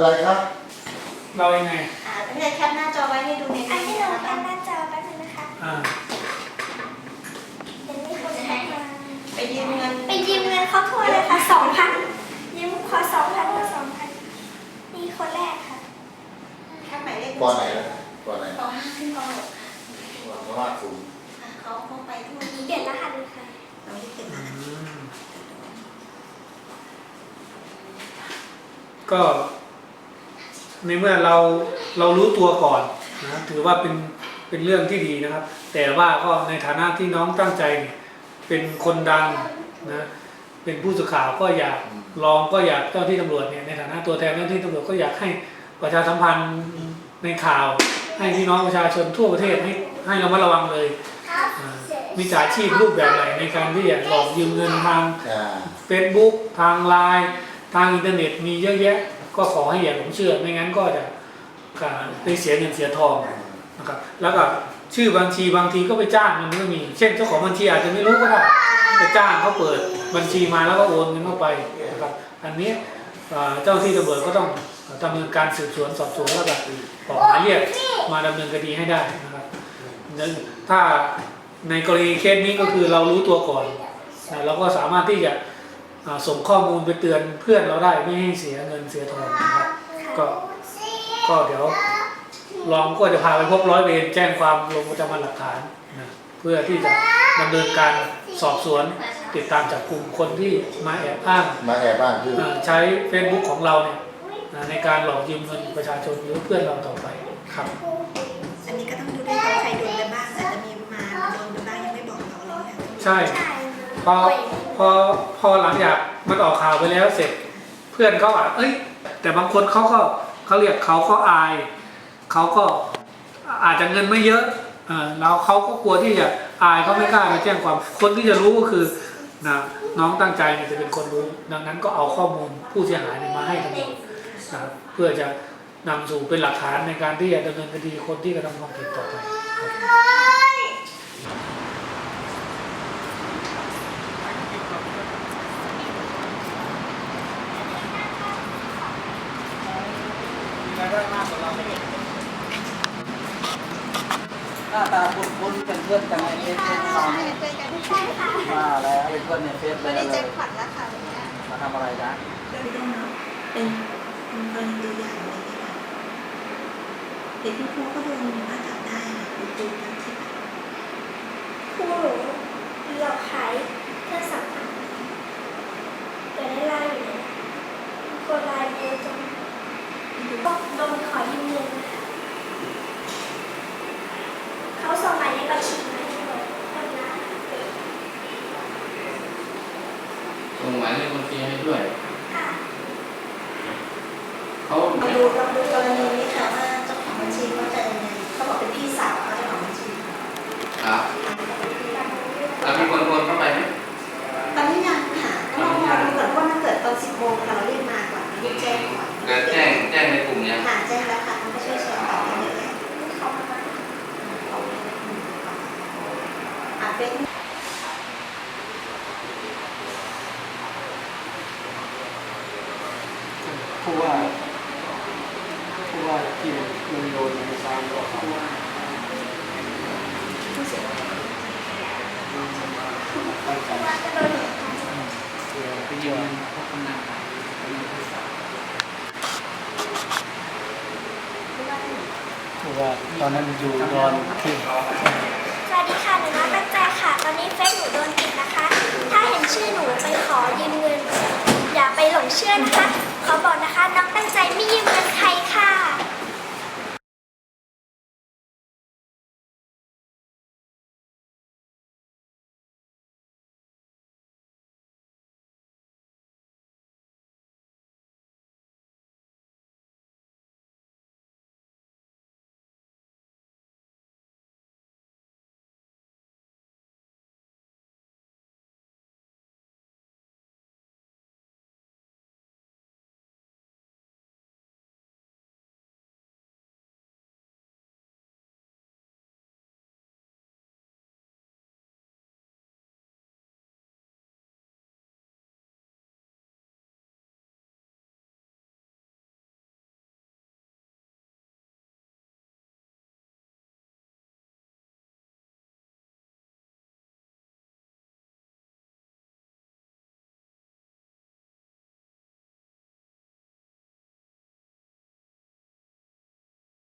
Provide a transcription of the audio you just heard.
อะไรครับ เรายังไง อ่าเพื่อนแคปหน้าจอไว้ให้ดูในอันนี้นี้เรานะแคคะปหน้าจอแป๊บนึงนะคะอ่า เดี๋ยวนี้คนแรกมาไปยืมเงินไปยืมเงินเขาทั่วเลยค่ะสองพันยืมขอสองพันก็สองพันนี่คนแรกค่ะแคปหมายเลขปอไหนนะปอไหนปห้าขึ้นปหกปอห้าศูนย์ค่ะเขาเขาไปทั่วเปลี่ยนรหัสเลยค่ะเราที่เก็บอืมามก็ ในเมื่อเราเรารู้ตัวก่อนนะถือว่าเป็นเป็นเรื่องที่ดีนะครับ แต่ว่าก็ในฐานะที่น้องตั้งใจเนี่ยเป็นคนดังนะเป็นผู้สื่อข่าวก็อยากลองก็อยากเจ้าที่ตำรวจเนี่ยในฐานะตัวแทนเจ้าที่ตำรวจก็อยากให้ประชาสัมพันธ์ในข่าว ให้พี่น้องประชาชนทั่วประเทศให้ให้ระมัดระวังเลยอ่ามิจฉาชีพรูปแบบไหนในการที่จะหลอกยืมเงินทางอ่า Facebook ทางไลน์ ทางอินเทอร์เน็ตมีเยอะแยะ ก็ขอให้อย่าหลงเชื่อ ไม่งั้นก็จะไปเสียเงินเสียทองนะครับ แล้วก็ชื่อบัญชีบางทีก็ไปจ้างมันก็มี เช่นเจ้าของบัญชีอาจจะไม่รู้ก็ได้ไปจ้างเขาเปิดบัญชีมาแล้วก็โอนเงินเข้าไปนะครับอันนี้เจ้าที่ตำรวจก็ต้องดำเนินการสืบสวนสอบสวนแล้วก็ออกหมายเรียกมาดำเนินคดีให้ได้นะครับถ้าในกรณีเคสนี้ก็คือเรารู้ตัวก่อนเราก็สามารถที่จะ ส่งข้อมูลไปเตือนเพื่อนเราได้ไม่ให้เสียเงินเสียทองนะครับก็ก็เดี๋ยวรองก็จะพาไปพบร้อยเวรแจ้งความลงประจำวันหลักฐานนะเพื่อที่จะดำเนินการสอบสวนติดตามจับกลุ่มคนที่มาแอบอ้างมาแอบบ้านคืออ่าใช้ Facebook ของเราเนี่ยนะในการหลอกยืมเงินประชาชนหรือเพื่อนเราต่อไปครับ อันนี้ก็ต้องดูด้วยว่าใครโดนไปบ้างอาจจะมีมาโดนไปบ้างยังไม่บอกเราเลยค่ะใช่ใช่พอพ อพอหลังจากมันออกข่าวไปแล้วเสร็จ เพื่อนเขาอะเอ้ย แต่บางคนเขาก็เขาเรียกเขาก็อายเขาก็อาจจะเงินไม่เยอะอ่าแล้วเขาก็กลัวที่จะอายเขาไม่กล้าไปแจ้งความ คนที่จะรู้ก็คือนะน้องตั้งใจเนี่ยจะเป็นคนรู้ ดังนั้นก็เอาข้อมูลผู้เสียหายเนี่ยมาให้ตำรวจนะเพื่อจะนำสู่เป็นหลักฐานในการที่จะดำเนินคดีคนที่กระทำความผิดต่อไป หน้าตาคุ้นๆเป็นเพื่อนกันในเฟซบุ๊กเราเนี่ยเพื่อนกันใช่ค่ะว่าแล้วเป็นเพื่อนในเฟซเลวัยนี้เจอขวัญแล้วค่ะวันนี้มาทำอะไรจ๊ะเป็นเป็นตัวอย่างอะไรอย่างเงี้ยค่ะเด็กที่ครูก็โดนว่าจับได้ค่ะคุณจูนทั้งที่ครูหนูหลอกขายเครื่องสำอางแต่ได้ไล่อยู่เลยคนไล่เยอะจังก็โดนขอยืมเงินนะคะเขาส่งหมายเลขบัญชีมาให้หนูทำงาน ส่งหมายเลขบัญชีให้ด้วย ค่ะ เขาเราดูเราดูกรณีนี้ค่ะว่าเจ้าของบัญชีเขาจะยังไงเขาบอกเป็นพี่สาวเขาเจ้าของบัญชีครับแล้วมีคนโอนเข้าไปไหมตอนนี้ยังค่ะก็ต้องรอดูก่อนเพราะว่ามันเกิดตอนสิบโมงค่ะเรารีบมาก่อนรีบแจ้งก่อนเกิดแจ้งแจ้งในกลุ่มเนี่ยค่ะแจ้งแล้วค่ะมันก็ช่วยแชร์ต่อกันเยอะแยะอะเป็นผู้ว่าผู้ ว่าที่เงินโยนในซานก็เข้ายตั้งใจว่าจะโดนหนูค่ะไปยืมพวกคนนั้นผู้ว่าตอนนั้นอยู่ดอนที่สวัสดีค่ะหนูน้องตั้งใจค่ะ ตอนนี้เฟซหนูโดนปิดนะคะ ถ้าเห็นชื่อหนูไปขอยืมเงิน อย่าไปหลงเชื่อนะคะ ขอบอกนะคะน้องตั้งใจไม่ยืมเงิน